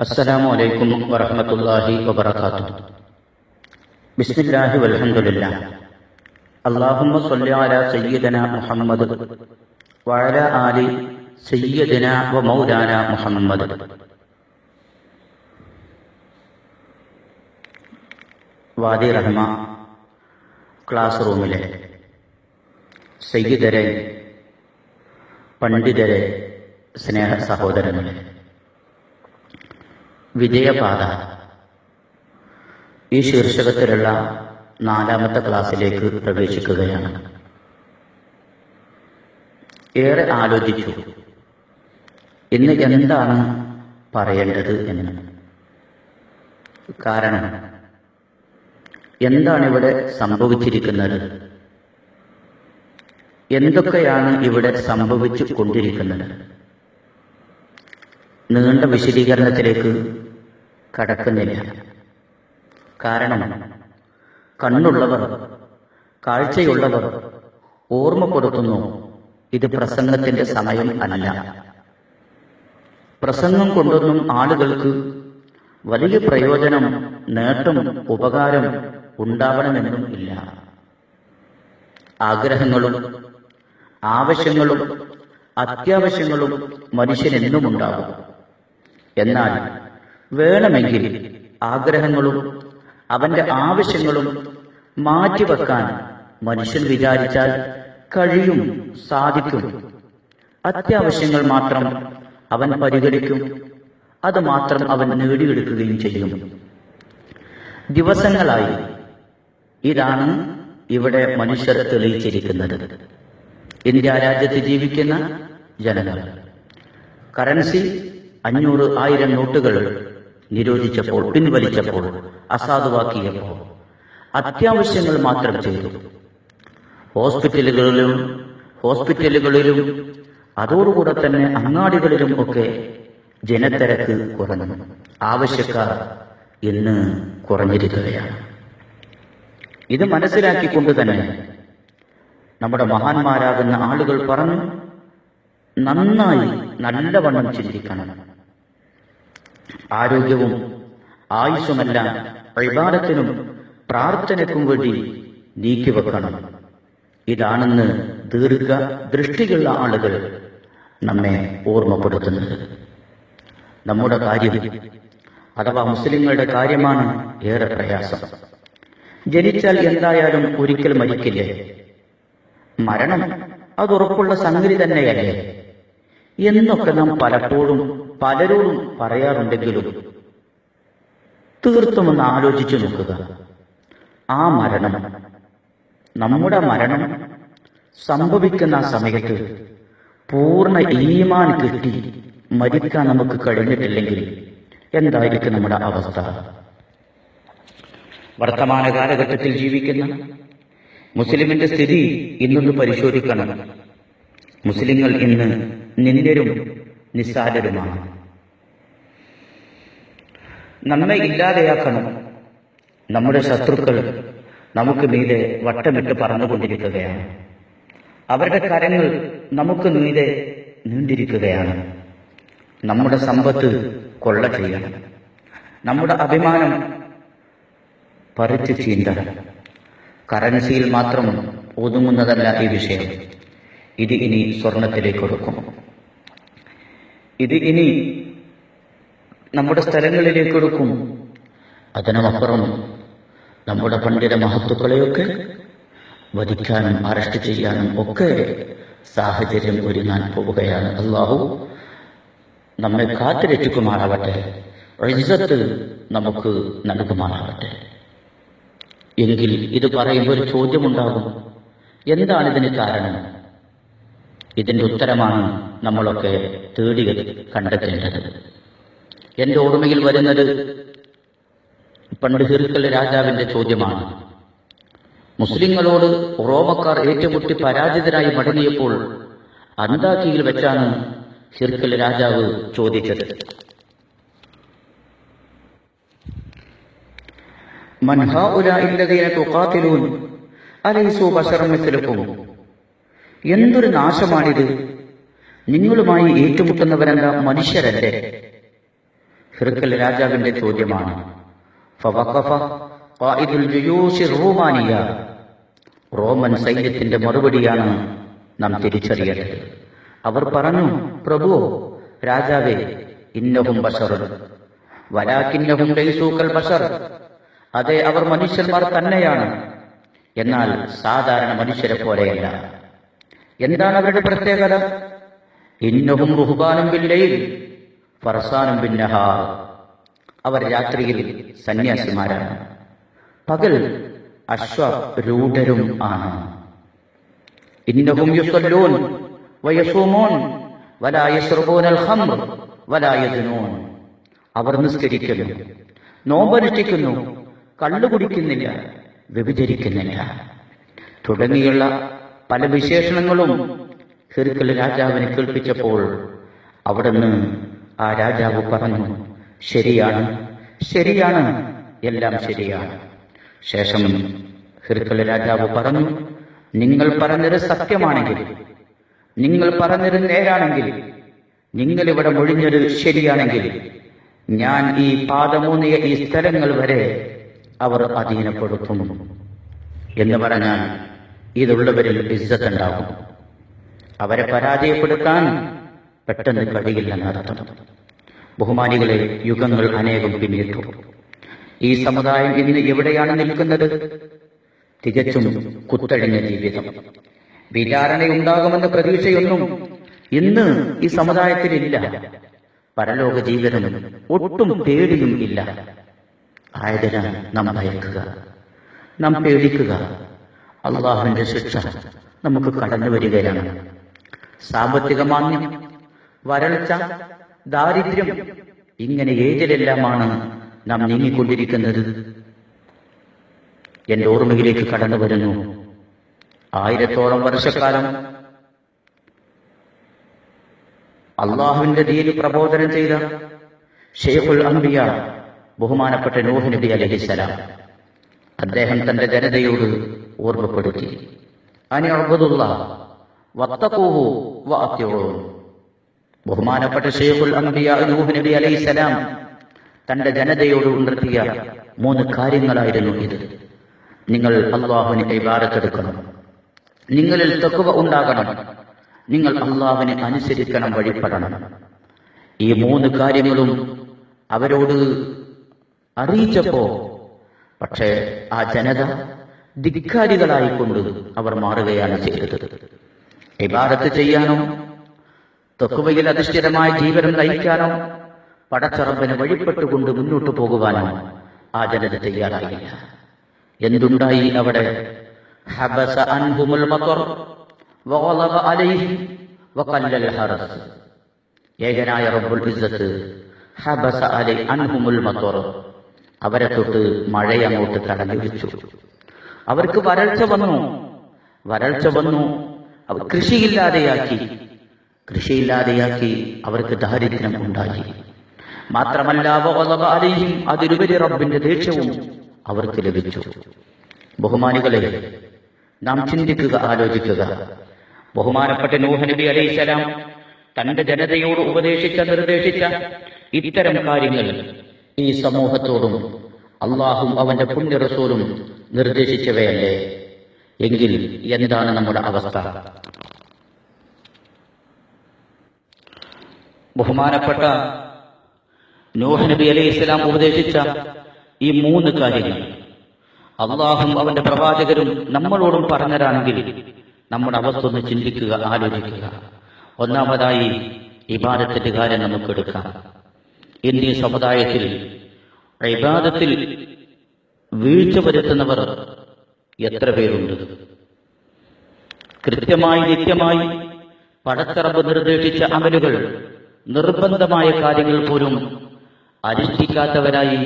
അസ്സലാമു അലൈക്കും വറഹമത്തല്ലാഹി വബർക്കാത്തു ബിസ്മില്ലാഹി വൽഹംദുലില്ല. അള്ളാഹുമ്മ സല്ലി അല സയ്യിദന മുഹമ്മദ് വഅല ആലി സയ്യിദന വ മൗലാന വാദി റഹ്മ ക്ലാസ് റൂമിലെ സയ്യിദരെ പണ്ഡിതരെ സ്നേഹ സഹോദരങ്ങളെ. വിജയപാത. ഈ ശീർഷകത്തിലുള്ള നാലാമത്തെ ക്ലാസ്സിലേക്ക് പ്രവേശിക്കുകയാണ്. ഏറെ ആലോചിച്ചു. ഇന്ന് എന്താണ് പറയേണ്ടത് എന്ന്. കാരണം എന്താണ് ഇവിടെ സംഭവിച്ചിരിക്കുന്നത്? എന്തൊക്കെയാണ് ഇവിടെ സംഭവിച്ചു കൊണ്ടിരിക്കുന്നത് നീണ്ട വിശദീകരണത്തിലേക്ക് കടക്കുന്നില്ല. കാരണം കണ്ണുള്ളവർ കാഴ്ചയുള്ളവർ ഓർമ്മപ്പെടുത്തുന്നു ഇത് പ്രസംഗത്തിന്റെ സമയം അല്ല. പ്രസംഗം കൊണ്ടൊന്നും ആളുകൾക്ക് വലിയ പ്രയോജനം നേട്ടം ഉപകാരം ഉണ്ടാവണമെന്നും ഇല്ല. ആഗ്രഹങ്ങളും ആവശ്യങ്ങളും അത്യാവശ്യങ്ങളും മനുഷ്യനെന്നും ഉണ്ടാകും. എന്നാൽ വേണമെങ്കിൽ ആഗ്രഹങ്ങളും അവന്റെ ആവശ്യങ്ങളും മാറ്റിവെക്കാൻ മനുഷ്യൻ വിചാരിച്ചാൽ കഴിയും സാധിക്കും. അത്യാവശ്യങ്ങൾ മാത്രം അവൻ പരിഗണിക്കും. അത് മാത്രം അവൻ നേടിയെടുക്കുകയും ചെയ്യും. ദിവസങ്ങളായി ഇതാണ് ഇവിടെ മനുഷ്യർ തെളിയിച്ചിരിക്കുന്നത്. ഇന്ത്യ രാജ്യത്ത് ജീവിക്കുന്ന ജനങ്ങൾ. കറൻസി അഞ്ഞൂറ് ആയിരം നോട്ടുകൾ നിരോധിച്ചപ്പോൾ പിൻവലിച്ചപ്പോൾ അസാധുവാക്കിയപ്പോൾ അത്യാവശ്യങ്ങൾ മാത്രം ചെയ്തു. ഹോസ്പിറ്റലുകളിലും ഹോസ്പിറ്റലുകളിലും അതോടുകൂടെ തന്നെ അങ്ങാടികളിലും ഒക്കെ ജനത്തിരക്ക് കുറഞ്ഞു. ആവശ്യക്കാർ ഇന്ന് കുറഞ്ഞിരിക്കുകയാണ്. ഇത് മനസ്സിലാക്കിക്കൊണ്ട് തന്നെ നമ്മുടെ മഹാന്മാരാകുന്ന ആളുകൾ പറഞ്ഞു നന്നായി നല്ലവണ്ണം ചിന്തിക്കണം. ആരോഗ്യവും ആയുസ്സുമെല്ലാം പ്രഭാതത്തിനും പ്രാർത്ഥനയ്ക്കും വേണ്ടി നീക്കിവെക്കണം ഇതാണെന്ന് ദീർഘ ദൃഷ്ടിയുള്ള ആളുകൾ നമ്മെ ഓർമ്മപ്പെടുത്തുന്നത് നമ്മുടെ കാര്യം അഥവാ മുസ്ലിങ്ങളുടെ കാര്യമാണ് ഏറെ പ്രയാസം. ജനിച്ചാൽ എന്തായാലും ഒരിക്കൽ മരിക്കില്ലേ? മരണം അത് ഉറപ്പുള്ള സംഗതി തന്നെയല്ലേ? എന്നൊക്കെ നാം പലപ്പോഴും പലരോടും പറയാറുണ്ടെങ്കിലും തീർത്തും ഒന്ന് ആലോചിച്ചു നോക്കുക. ആ മരണം നമ്മുടെ മരണം സംഭവിക്കുന്ന ആ സമയത്ത് പൂർണ ഈമാൻ കിട്ടി മരിക്കാൻ നമുക്ക് കഴിഞ്ഞിട്ടില്ലെങ്കിൽ എന്തായിരിക്കും നമ്മുടെ അവസ്ഥ? വർത്തമാന കാലഘട്ടത്തിൽ ജീവിക്കുന്ന മുസ്ലിമിന്റെ സ്ഥിതി ഇന്നൊന്ന് പരിശോധിക്കണം. മുസ്ലിങ്ങൾ ഇന്ന് നിന്ദരും നിസ്സാരരുമാണ്. നമ്മെ ഇല്ലാതെയാക്കണം നമ്മുടെ ശത്രുക്കൾ നമുക്ക് മീതെ വട്ടമിട്ട് പറന്നുകൊണ്ടിരിക്കുകയാണ്. അവരുടെ കരങ്ങൾ നമുക്ക് മീതെ നീണ്ടിരിക്കുകയാണ് നമ്മുടെ സമ്പത്ത് കൊള്ള ചെയ്യണം. നമ്മുടെ അഭിമാനം പറിച്ചു ചീന്തണം. കറൻസിയിൽ മാത്രം ഒതുങ്ങുന്നതല്ല ഈ വിഷയം. ഇത് ഇനി സ്വർണത്തിലേക്ക് ഒടുക്കും ഇത് ഇനി നമ്മുടെ സ്ഥലങ്ങളിലേക്ക് ഒടുക്കും അതിനുമപ്പുറം നമ്മുടെ പണ്ഡിത മഹത്വക്കളെയൊക്കെ വധിക്കാനും അറസ്റ്റ് ചെയ്യാനും ഒക്കെ സാഹചര്യം ഒരുങ്ങാൻ പോവുകയാണ്. അള്ളാഹു നമ്മെ കാത്തിരക്ഷിക്കുമാറാവട്ടെ. റിസത്ത് നമുക്ക് നൽകുമാറാവട്ടെ. എങ്കിൽ ഇത് പറയുമ്പോൾ ഒരു ചോദ്യമുണ്ടാകും. എന്താണ് ഇതിന് കാരണം? ഇതിന്റെ ഉത്തരമാണ് നമ്മളൊക്കെ തേടി കണ്ടെത്തേണ്ടത്. എന്റെ ഓർമ്മയിൽ വരുന്നത് പണ്ട് ഹിർക്കൽ രാജാവിന്റെ ചോദ്യമാണ്. മുസ്ലിങ്ങളോട് റോമക്കാർ ഏറ്റുമുട്ടി പരാജിതരായി മടങ്ങിയപ്പോൾ അന്താക്കിയിൽ വെച്ചാണ് ഹിർക്കൽ രാജാവ് ചോദിച്ചത്. എന്തൊരു നാശമാണിത്? നിങ്ങളുമായി ഏറ്റുമുട്ടുന്നവരെന്ന മനുഷ്യരല്ലേ? ഹിർക്കൽ രാജാവിന്റെ ചോദ്യമാണ്. റൂമാനിയ റോമൻ സൈന്യത്തിന്റെ മറുപടിയാണ് നാം തിരിച്ചറിയേണ്ടത്. അവർ പറഞ്ഞു പ്രഭു രാജാവേ ഇന്നഹും ബഷറു വലാക്കിന്നഹും ബഷർ. അതെ അവർ മനുഷ്യന്മാർ തന്നെയാണ്. എന്നാൽ സാധാരണ മനുഷ്യരെ പോലെയല്ല. എന്താണ് അവരുടെ പ്രത്യേകത? ഇന്നഹും റുഹ്ബാനും പിന്നെയിൽ ഫർസാനും ബിന്നഹാർ അവർ രാത്രിയിൽ സന്യാസിമാരാണ്. പകൽ അശ്വരൂഢരും ആണ്. ഇന്നഹും യുസല്ലൂൻ വയസൂമോൻ വലാ യശ്റബൂനൽ ഖംർ വലാ യദ്നൂൻ. അവർ നിസ്കരിക്കുന്നു നോമ്പനുഷ്ഠിക്കുന്നു കള്ളു കുടിക്കുന്നില്ല വ്യഭിചരിക്കുന്നില്ല. തുടങ്ങിയുള്ള പല വിശേഷണങ്ങളും ഹിർക്കൽ രാജാവിനെ കേൾപ്പിച്ചപ്പോൾ അവിടുന്ന് ആ രാജാവ് പറഞ്ഞു ശരിയാണ് ശരിയാണ് എല്ലാം ശരിയാണ്. ശേഷം ഹിർക്കൽ രാജാവ് പറഞ്ഞു നിങ്ങൾ പറഞ്ഞത് സത്യമാണെങ്കിൽ നിങ്ങൾ പറഞ്ഞത് നേരാണെങ്കിൽ നിങ്ങൾ ഇവിടെ മൊഴിഞ്ഞത് ശരിയാണെങ്കിൽ ഞാൻ ഈ പാദമൂന്നിയ ഈ സ്ഥലങ്ങൾ വരെ അവർ അധീനപ്പെടുത്തും. എന്ന് പറഞ്ഞാൽ ഇതുള്ളവരിൽ ഇസ്സത്തുണ്ടാകും. അവരെ പരാജയപ്പെടുത്താൻ പെട്ടെന്ന് കഴിയില്ലെന്നർത്ഥം ബഹുമാനികളെ യുഗങ്ങൾ അനേകം പിന്നിട്ടു. ഈ സമുദായം ഇന്ന് എവിടെയാണ് നിൽക്കുന്നത്? തികച്ചും കുത്തഴിഞ്ഞ ജീവിതം. വിചാരണയുണ്ടാകുമെന്ന പ്രതീക്ഷയൊന്നും ഇന്ന് ഈ സമുദായത്തിലില്ല. പരലോക ജീവിതം ഒട്ടും പേടിയും ഇല്ല ആയതിനാൽ നാം ഭയക്കുക നാം പേടിക്കുക. അള്ളാഹുവിന്റെ ശിക്ഷ നമുക്ക് കടന്നു വരികയാണ്. സാമ്പത്തിക മാന്യം വരൾച്ച ദാരിദ്ര്യം ഇങ്ങനെ ഏതിലെല്ലാമാണ് നാം നീങ്ങിക്കൊണ്ടിരിക്കുന്നത്? എന്റെ ഓർമ്മയിലേക്ക് കടന്നു വരുന്നു. ആയിരത്തോളം വർഷക്കാലം അള്ളാഹുവിന്റെ ദീന് പ്രബോധനം ചെയ്ത ഷെയ്ഖുൽ അംബിയ ബഹുമാനപ്പെട്ട നൂഹ് നബി അലഹിസലാം അദ്ദേഹം തന്റെ ജനതയോട് ഓർമ്മപ്പെടുത്തി. അനിഅബ്ദുള്ള വത്തഖൂഹു വഅത്തിഊൻ ബഹുമാനപ്പെട്ട ഷെയ്ഖുൽ അംബിയ നൂഹ് നബി അലൈഹിസലാം തന്റെ ജനതയോട് ഉണർത്തിയ മൂന്ന് കാര്യങ്ങളായിരുന്നു ഇത്. നിങ്ങൾ അള്ളാഹുവിനെ കൈവാറത്തെടുക്കണം നിങ്ങളിൽ തക്കുവ ഉണ്ടാകണം. നിങ്ങൾ അള്ളാഹുവിനെ അനുസരിക്കണം വഴിപ്പെടണം. ഈ മൂന്ന് കാര്യങ്ങളും അവരോട് അറിയിച്ചപ്പോ പക്ഷേ ആ ജനത ധിക്കാരികളായിക്കൊണ്ട് അവർ മാറുകയാണ് ചെയ്തത്. ഇബാദത്ത് ചെയ്യാനോ തൊക്കുവയിൽ അധിഷ്ഠിതമായ ജീവനം നയിക്കാനോ പടച്ചറമ്പിന് വഴിപ്പെട്ടുകൊണ്ട് മുന്നോട്ടു പോകുവാനോ ആ ജനത തയ്യാറായില്ല. എന്തുണ്ടായി അവിടെ? ഹബസ അലൈഹി വഖല്ലൽ ഏകനായ റബ്ബുൽ ഇസ്സത്ത് ഹബസ അലൈ അൻഹുമുൽ മത്വർ അവരെ തൊട്ട് മഴയങ്ങോട്ട് തടഞ്ഞു വെച്ചു അവർക്ക് വരൾച്ച വന്നു. വരൾച്ച വന്നു. അവർ കൃഷിയില്ലാതെയാക്കി. കൃഷിയില്ലാതെയാക്കി. അവർക്ക് ദാരിദ്ര്യം ഉണ്ടായി മാത്രമല്ല വഗളബ അതിരുപരി അതിലുപരി റബ്ബിന്റെ ദേഷ്യവും അവർക്ക് ലഭിച്ചു. ബഹുമാനികളെ നാം ചിന്തിക്കുക ആലോചിക്കുക. ബഹുമാനപ്പെട്ട നൂഹ് നബി അലൈഹിസലാം തന്റെ ജനതയോട് ഉപദേശിച്ച നിർദ്ദേശിച്ച ഇത്തരം കാര്യങ്ങൾ ഈ സമൂഹത്തോടും അള്ളാഹും അവന്റെ പുണ്യ റസൂലും നിർദ്ദേശിച്ചവയല്ലേ? എങ്കിൽ എന്താണ് നമ്മുടെ അവസ്ഥ? ബഹുമാനപ്പെട്ട നൂഹ് നബി അലൈഹി ഇസ്ലാം ഉപദേശിച്ച ഈ മൂന്ന് കാര്യങ്ങൾ. അള്ളാഹും അവന്റെ പ്രവാചകരും നമ്മളോടും പറഞ്ഞതാണെങ്കിൽ നമ്മുടെ അവസ്ഥ ഒന്ന് ചിന്തിക്കുക ആലോചിക്കുക. ഒന്നാമതായി ഇബാദത്തിന്റെ കാര്യം നമുക്ക് എടുക്കാം. ഇന്ത്യൻ സമുദായത്തിൽ ഇബാദത്തിൽ വീഴ്ച വരുത്തുന്നവർ എത്ര പേരുണ്ട്? കൃത്യമായി നിത്യമായി പടത്തറമ്പ് നിർദ്ദേശിച്ച അമലുകൾ നിർബന്ധമായ കാര്യങ്ങൾ പോലും അനുഷ്ഠിക്കാത്തവരായി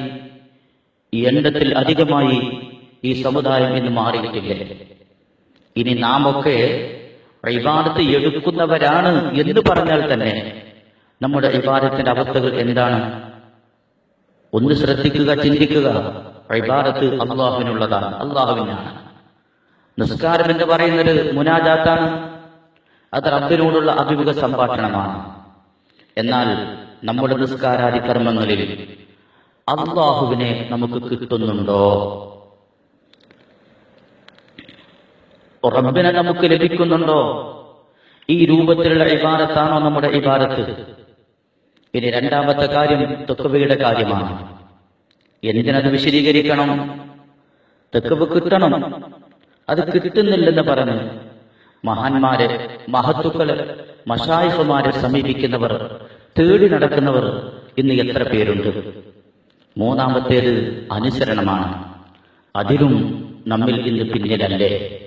എണ്ണത്തിൽ അധികമായി ഈ സമുദായം ഇന്ന് മാറിയിട്ടില്ലേ. ഇനി നാം ഒക്കെ ഇബാദത്ത് എടുക്കുന്നവരാണ് എന്ന് പറഞ്ഞാൽ തന്നെ നമ്മുടെ ഇബാദത്തിന്റെ അവസ്ഥകൾ എന്താണ്? ഒന്ന് ശ്രദ്ധിക്കുക ചിന്തിക്കുക. ഇബാദത്ത് അള്ളാഹുവിനുള്ളതാണ്. അള്ളാഹുവിനാണ്. നിസ്കാരം എന്ന് പറയുന്നത് മുനാജാത്താണ്. അത് റബ്ബിനോടുള്ള അഭിമുഖ സംഭാഷണമാണ്. എന്നാൽ നമ്മുടെ നിസ്കാരാദി കർമ്മങ്ങളിൽ അള്ളാഹുവിനെ നമുക്ക് കിട്ടുന്നുണ്ടോ? റബ്ബിനെ നമുക്ക് ലഭിക്കുന്നുണ്ടോ? ഈ രൂപത്തിലുള്ള ഇബാരത്താണോ നമ്മുടെ ഇബാരത്ത് ഇനി രണ്ടാമത്തെ കാര്യം തെക്കുവയുടെ കാര്യമാണ്. എന്തിനത് വിശദീകരിക്കണം? തെക്കുവ് കിട്ടണം. അത് കിട്ടുന്നില്ലെന്ന് പറഞ്ഞ് മഹാന്മാരെ മഹത്തുക്കൾ മഷായിഫുമാരെ സമീപിക്കുന്നവർ തേടി നടക്കുന്നവർ ഇന്ന് എത്ര പേരുണ്ട്? മൂന്നാമത്തേത് അനുസരണമാണ്. അതിലും നമ്മിൽ ഇന്ന് പിന്നിലല്ലേ?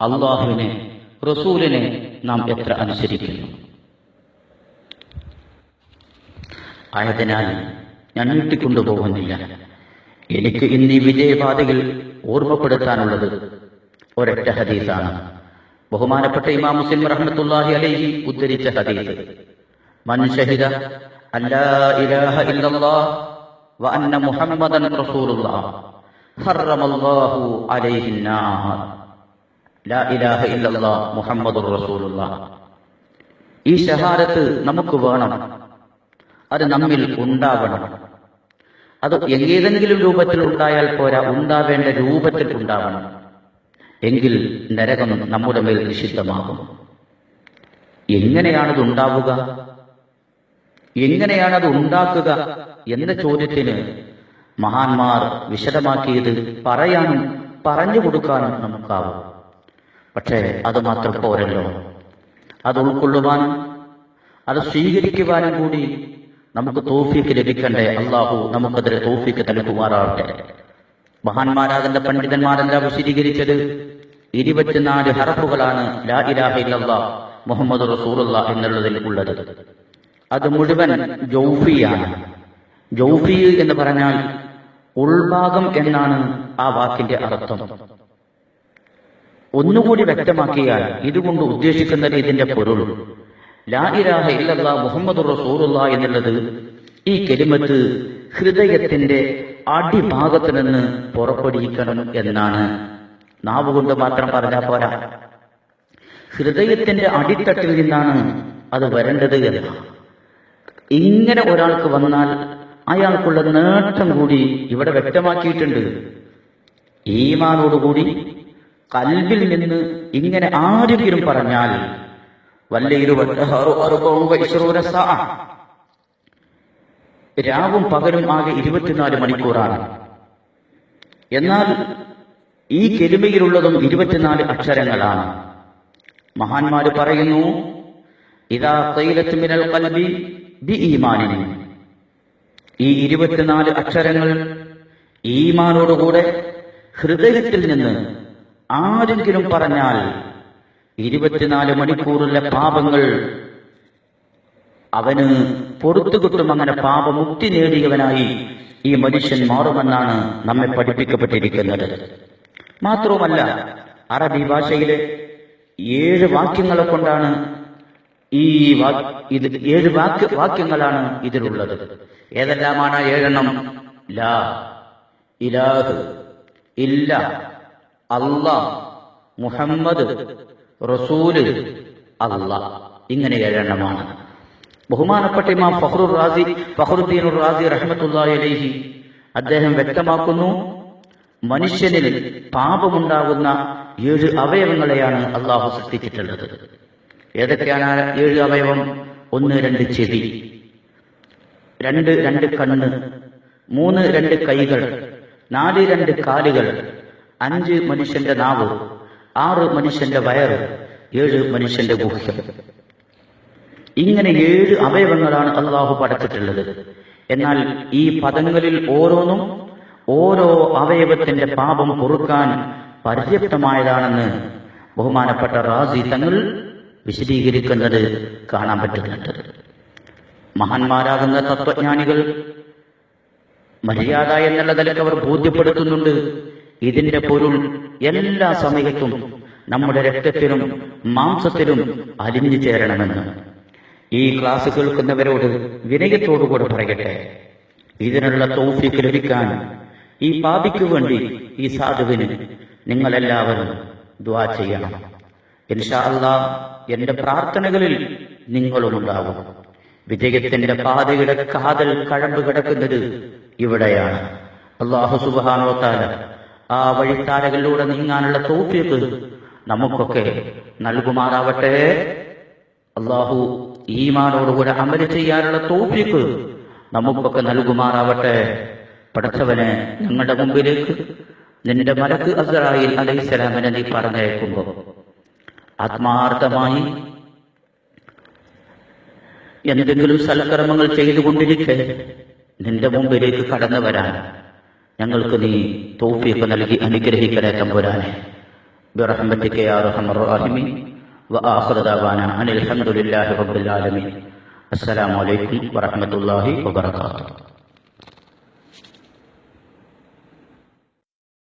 അള്ളാഹുവിനെ റസൂലിനെ നാം എത്ര അനുസരിക്കുന്നു? ആയതിനാൽ ഞാൻ നീട്ടിക്കൊണ്ടുപോകുന്നില്ല. എനിക്ക് ഇന്ന് ഈ വിജയപാതയിൽ ഓർമ്മപ്പെടുത്താനുള്ളത് ഒരൊറ്റ ഹദീസാണ്. ബഹുമാനപ്പെട്ട ഇമാം മുസ്ലിം റഹ്മത്തുല്ലാഹി അലൈഹി ഉദ്ധരിച്ച ഹദീസ്. മൻ ഷഹിദ ഇലാഹ ഇല്ലല്ലാഹ് വ മുഹമ്മദൻ അലൈഹി ലാ ഇലാഹ ഇല്ലല്ലാഹ് ഈ ഷഹാരത്ത് നമുക്ക് വേണം. അത് നമ്മിൽ ഉണ്ടാവണം. അത് ഏതെങ്കിലും രൂപത്തിൽ ഉണ്ടായാൽ പോരാ ഉണ്ടാവേണ്ട രൂപത്തിൽ ഉണ്ടാവണം. എങ്കിൽ നരകം നമ്മുടെ മേൽ നിഷിദ്ധമാകും. എങ്ങനെയാണത് ഉണ്ടാവുക? എങ്ങനെയാണത് ഉണ്ടാക്കുക എന്ന ചോദ്യത്തിന് മഹാന്മാർ വിശദമാക്കിയത് പറയാനും പറഞ്ഞു കൊടുക്കാനും നമുക്കാവും. പക്ഷേ അത് മാത്രം പോരല്ലോ. അത് ഉൾക്കൊള്ളുവാനും അത് സ്വീകരിക്കുവാനും കൂടി നമുക്ക് തോഫിക്ക് ലഭിക്കണ്ടേ? അള്ളാഹു നമുക്കതിലെ തോഫിക്ക് നൽകുമാറാവട്ടെ മഹാന്മാരാകുന്ന പണ്ഡിതന്മാരെല്ലാം വിശദീകരിച്ചത്? ഇരുപത്തിനാല് ഹറഫുകളാണ് ലാ ഇലാഹ ഇല്ലല്ലാ മുഹമ്മദ് റസൂലുള്ള എന്നുള്ളതിൽ ഉള്ളത്. അത് മുഴുവൻ ജൗഫിയാണ്. ജൗഫി എന്ന് പറഞ്ഞാൽ ഉൾഭാഗം എന്നാണ് ആ വാക്കിന്റെ അർത്ഥം. ഒന്നുകൂടി വ്യക്തമാക്കിയാൽ ഇതുകൊണ്ട് ഉദ്ദേശിക്കുന്നത് ഇതിന്റെ പൊരുൾ. ലാ മുഹമ്മദ് റസൂലുള്ള എന്നുള്ളത് ഈ കെലിമത്ത് ഹൃദയത്തിന്റെ അടിഭാഗത്ത് നിന്ന് പുറപ്പെടുവിക്കണം എന്നാണ്. നാവ് കൊണ്ട് മാത്രം പറഞ്ഞാൽ പോരാ. ഹൃദയത്തിന്റെ അടിത്തട്ടിൽ നിന്നാണ് അത് വരേണ്ടത് എന്ന്. ഇങ്ങനെ ഒരാൾക്ക് വന്നാൽ അയാൾക്കുള്ള നേട്ടം കൂടി ഇവിടെ വ്യക്തമാക്കിയിട്ടുണ്ട്. ഈമാനോടുകൂടി കൽവിൽ നിന്ന് ഇങ്ങനെ ആരെങ്കിലും പറഞ്ഞാൽ രാവും പകലും ആകെ ഇരുപത്തിനാല് മണിക്കൂറാണ്. എന്നാൽ ഈ കെരുമയിലുള്ളതും ഇരുപത്തിനാല് അക്ഷരങ്ങളാണ്. മഹാന്മാര് പറയുന്നു ഇതാ തൈലത്ത് മിനൽ കൽബി ബി ഈമാനിന് ഈ ഇരുപത്തിനാല് അക്ഷരങ്ങൾ ഈമാനോടുകൂടെ ഹൃദയത്തിൽ നിന്ന് ആരെങ്കിലും പറഞ്ഞാൽ ഇരുപത്തിനാല് മണിക്കൂറിലെ പാപങ്ങൾ അവന് പൊറത്തു കിട്ടും. അങ്ങനെ പാപമുക്തി നേടിയവനായി ഈ മനുഷ്യൻ മാറുമെന്നാണ് നമ്മെ പഠിപ്പിക്കപ്പെട്ടിരിക്കുന്നത്. മാത്രവുമല്ല അറബി ഭാഷയിലെ ഏഴ് വാക്യങ്ങളെ കൊണ്ടാണ് ഈ ഇത് ഏഴ് വാക്യ വാക്യങ്ങളാണ് ഇതിലുള്ളത്. ഏതെല്ലാമാണ് ഏഴെണ്ണം? ലാ ഇലാഹ് ഇല്ല അല്ലാ മുഹമ്മദ് റസൂൽ അല്ല. ഇങ്ങനെ ഏഴെണ്ണമാണ്. ബഹുമാനപ്പെട്ട ഇമാം ഫഹ്റുർ റാസി ഫഹ്റുദ്ദീൻ റാസി റഹ്മത്തുള്ളാഹി അലൈഹി അദ്ദേഹം വ്യക്തമാക്കുന്നു മനുഷ്യനിൽ പാപമുണ്ടാകുന്ന ഏഴ് അവയവങ്ങളെയാണ് അള്ളാഹു സൃഷ്ടിച്ചിട്ടുള്ളത്. ഏതൊക്കെയാണ് ഏഴ് അവയവം? ഒന്ന് രണ്ട് ചെവി രണ്ട് രണ്ട് കണ്ണ് മൂന്ന് രണ്ട് കൈകൾ നാല് രണ്ട് കാലുകൾ അഞ്ച് മനുഷ്യന്റെ നാവ് ആറ് മനുഷ്യന്റെ വയറ് ഏഴ് മനുഷ്യന്റെ ഗുഹ്യം. ഇങ്ങനെ ഏഴ് അവയവങ്ങളാണ് അള്ളാഹു പടച്ചിട്ടുള്ളത്. എന്നാൽ ഈ പദങ്ങളിൽ ഓരോന്നും ഓരോ അവയവത്തിന്റെ പാപം പൊറുക്കാൻ പര്യാപ്തമായതാണെന്ന് ബഹുമാനപ്പെട്ട റാസി തങ്ങൾ വിശദീകരിക്കുന്നത് കാണാൻ പറ്റുന്നുണ്ട്. മഹാന്മാരാകുന്ന തത്വജ്ഞാനികൾ മര്യാദ എന്നുള്ള അവർ ബോധ്യപ്പെടുത്തുന്നുണ്ട്. ഇതിന്റെ പൊരുൾ എല്ലാ സമയത്തും നമ്മുടെ രക്തത്തിലും മാംസത്തിലും അലിഞ്ഞു ചേരണമെന്ന്. ഈ ക്ലാസ് കേൾക്കുന്നവരോട് വിനയത്തോടുകൂടെ പറയട്ടെ. ഇതിനുള്ള തൗഫീക്ക് ലഭിക്കാൻ ഈ പാപിക്ക് വേണ്ടി ഈ സാധുവിന് നിങ്ങളെല്ലാവരും ദ്വാ ചെയ്യണം. ഇൻഷാ അല്ലാ എന്റെ പ്രാർത്ഥനകളിൽ നിങ്ങളും ഉണ്ടാവും വിജയത്തിന്റെ പാതയുടെ കാതൽ കഴമ്പ് കിടക്കുന്നത് ഇവിടെയാണ്. അള്ളാഹു സുബാനോത്താല ആ വഴിത്താരകളിലൂടെ നീങ്ങാനുള്ള തോഫിക്ക് നമുക്കൊക്കെ നൽകുമാറാവട്ടെ. അള്ളാഹു ഈമാനോടുകൂടെ അമൽ ചെയ്യാനുള്ള തോഫിക്ക് നമുക്കൊക്കെ നൽകുമാറാവട്ടെ. പഠിച്ചവനെ ഞങ്ങളുടെ മുമ്പിലേക്ക് നിന്റെ മലക്ക് അസറായി അലൈസലാമിനെ നീ പറഞ്ഞയക്കുമ്പോൾ ആത്മാർത്ഥമായി എന്തെങ്കിലും സൽക്കർമ്മങ്ങൾ ചെയ്തുകൊണ്ടിരിക്കെ നിന്റെ മുമ്പിലേക്ക് കടന്നു വരാൻ ഞങ്ങൾക്ക് നീ തോഫിയൊക്കെ നൽകി അനുഗ്രഹിക്കണേ തമ്പുരാനെ برحمتك يا ارحم الراحمين واخر دعوانا ان الحمد لله رب العالمين السلام عليكم ورحمه الله وبركاته